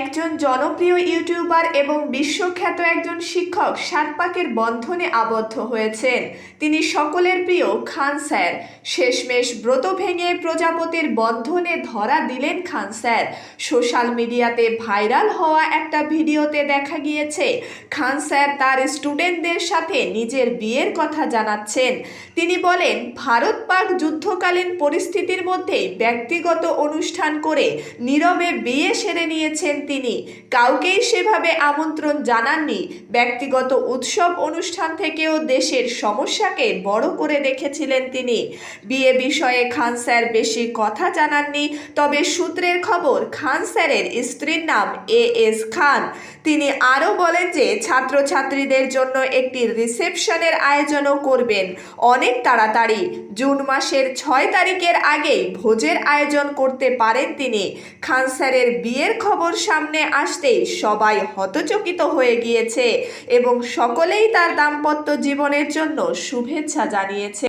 একজন জনপ্রিয় ইউটিউবার এবং বিশ্বখ্যাত একজন শিক্ষক সাতপাকের বন্ধনে আবদ্ধ হয়েছেন। তিনি সকলের প্রিয় খান স্যার। শেষমেশ ব্রত ভেঙে প্রজাপতির বন্ধনে ধরা দিলেন খান স্যার। সোশ্যাল মিডিয়াতে ভাইরাল হওয়া একটা ভিডিওতে দেখা গিয়েছে, খান স্যার তার স্টুডেন্টদের সাথে নিজের বিয়ের কথা জানাচ্ছেন। তিনি বলেন, ভারত পাক যুদ্ধকালীন পরিস্থিতির মধ্যে ব্যক্তিগত অনুষ্ঠান করে নীরবে বিয়ে সেরে নিয়েছেন তিনি। কাউকেই সেভাবে আমন্ত্রণ জানাননি। ব্যক্তিগত উৎসব অনুষ্ঠান থেকেও দেশের সমস্যাকে বড় করে দেখেছিলেন তিনি। বিয়ে বিষয়ে খান স্যার বেশি কথা জানাননি, তবে সূত্রের খবর খান স্যারের স্ত্রীর নাম এ এস খান। তিনি আরও বলেন যে, ছাত্রছাত্রীদের জন্য একটি রিসেপশনের আয়োজনও করবেন। অনেক তাড়াতাড়ি। জুন মাসের ছয় তারিখের আগেই ভোজের আয়োজন করতে পারেন তিনি। খান স্যারের বিয়ের খবর সামনে আসতেই সবাই হতচকিত হয়ে গিয়েছে এবং সকলেই তার দাম্পত্য জীবনের জন্য শুভেচ্ছা জানিয়েছে।